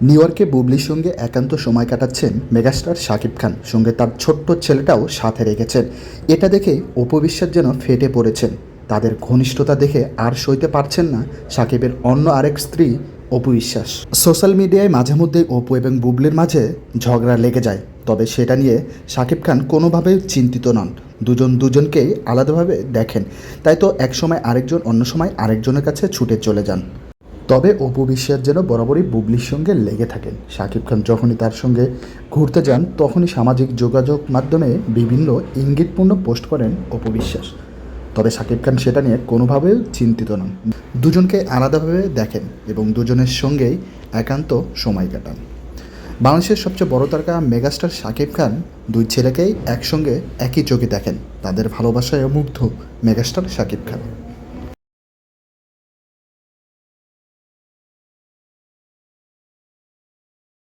New ইয়র্কে বুবলির সঙ্গে একান্ত সময় কাটাচ্ছেন মেগাস্টার শাকিব খান, সঙ্গে তার ছোট্ট ছেলেটাও সাথে রেখেছেন। এটা দেখে অপবিশ্বাস যেন ফেটে পড়েছেন। তাদের ঘনিষ্ঠতা দেখে আর সইতে পারছেন না সাকিবের অন্য আরেক স্ত্রী অপু বিশ্বাস সোশ্যাল মিডিয়ায় মাঝে মধ্যেই অপু এবং বুবলির মাঝে ঝগড়া লেগে যায়, তবে সেটা নিয়ে শাকিব খান কোনোভাবেই চিন্তিত নন। দুজন দুজনকেই আলাদাভাবে দেখেন। তাই তো এক সময় আরেকজন, অন্য সময় আরেকজনের কাছে ছুটে চলে যান। তবে অপু বিশ্বাস যেন বরাবরই বুবলির সঙ্গে লেগে থাকেন। শাকিব খান যখনই তার সঙ্গে ঘুরতে যান, তখনই সামাজিক যোগাযোগ মাধ্যমে বিভিন্ন ইঙ্গিতপূর্ণ পোস্ট করেন অপু বিশ্বাস। তবে শাকিব খান সেটা নিয়ে কোনোভাবেও চিন্তিত নন। দুজনকে আলাদাভাবে দেখেন এবং দুজনের সঙ্গেই একান্ত সময় কাটান। বাংলাদেশের সবচেয়ে বড় তারকা মেগাস্টার শাকিব খান দুই ছেলেকেই একসঙ্গে একই চোখে দেখেন। তাদের ভালোবাসায় মুগ্ধ মেগাস্টার শাকিব খান।